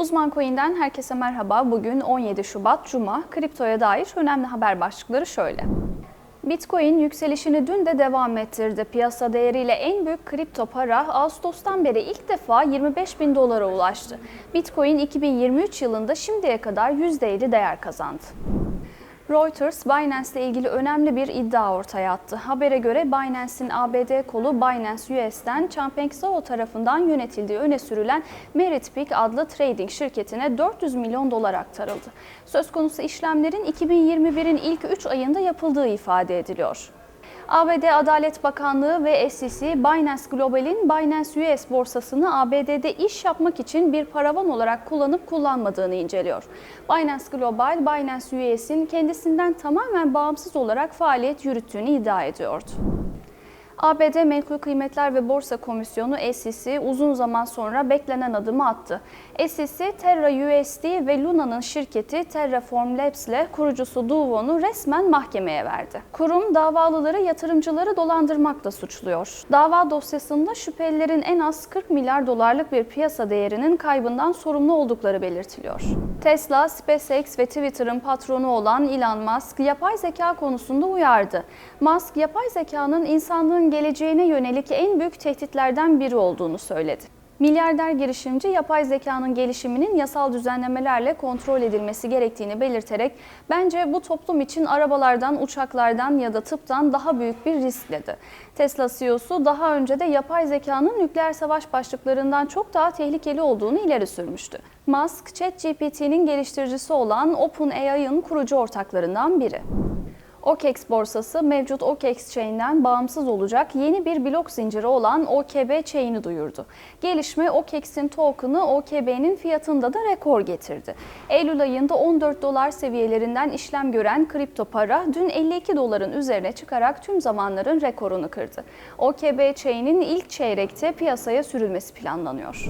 Uzman Coin'den herkese merhaba. Bugün 17 Şubat Cuma. Kriptoya dair önemli haber başlıkları şöyle. Bitcoin yükselişini dün de devam ettirdi. Piyasa değeriyle en büyük kripto para Ağustos'tan beri ilk defa 25 bin dolara ulaştı. Bitcoin 2023 yılında şimdiye kadar %7 değer kazandı. Reuters, Binance ile ilgili önemli bir iddia ortaya attı. Habere göre Binance'in ABD kolu Binance US'ten Changpeng Zhao tarafından yönetildiği öne sürülen Meritpeak adlı trading şirketine 400 milyon dolar aktarıldı. Söz konusu işlemlerin 2021'in ilk 3 ayında yapıldığı ifade ediliyor. ABD Adalet Bakanlığı ve SEC, Binance Global'in Binance US borsasını ABD'de iş yapmak için bir paravan olarak kullanıp kullanmadığını inceliyor. Binance Global, Binance US'in kendisinden tamamen bağımsız olarak faaliyet yürüttüğünü iddia ediyordu. ABD Menkul Kıymetler ve Borsa Komisyonu SEC uzun zaman sonra beklenen adımı attı. SEC, Terra USD ve Luna'nın şirketi Terraform Labs ile kurucusu Duvo'nu resmen mahkemeye verdi. Kurum davalıları yatırımcıları dolandırmakla suçluyor. Dava dosyasında şüphelilerin en az 40 milyar dolarlık bir piyasa değerinin kaybından sorumlu oldukları belirtiliyor. Tesla, SpaceX ve Twitter'ın patronu olan Elon Musk yapay zeka konusunda uyardı. Musk, yapay zekanın insanlığın geleceğine yönelik en büyük tehditlerden biri olduğunu söyledi. Milyarder girişimci yapay zekanın gelişiminin yasal düzenlemelerle kontrol edilmesi gerektiğini belirterek bence bu toplum için arabalardan, uçaklardan ya da tıptan daha büyük bir risk dedi. Tesla CEO'su daha önce de yapay zekanın nükleer savaş başlıklarından çok daha tehlikeli olduğunu ileri sürmüştü. Musk, ChatGPT'nin geliştiricisi olan OpenAI'ın kurucu ortaklarından biri. OKEX borsası mevcut OKEX Chain'den bağımsız olacak yeni bir blok zinciri olan OKB Chain'i duyurdu. Gelişme OKEX'in token'ı OKB'nin fiyatında da rekor getirdi. Eylül ayında 14 dolar seviyelerinden işlem gören kripto para dün 52 doların üzerine çıkarak tüm zamanların rekorunu kırdı. OKB Chain'in ilk çeyrekte piyasaya sürülmesi planlanıyor.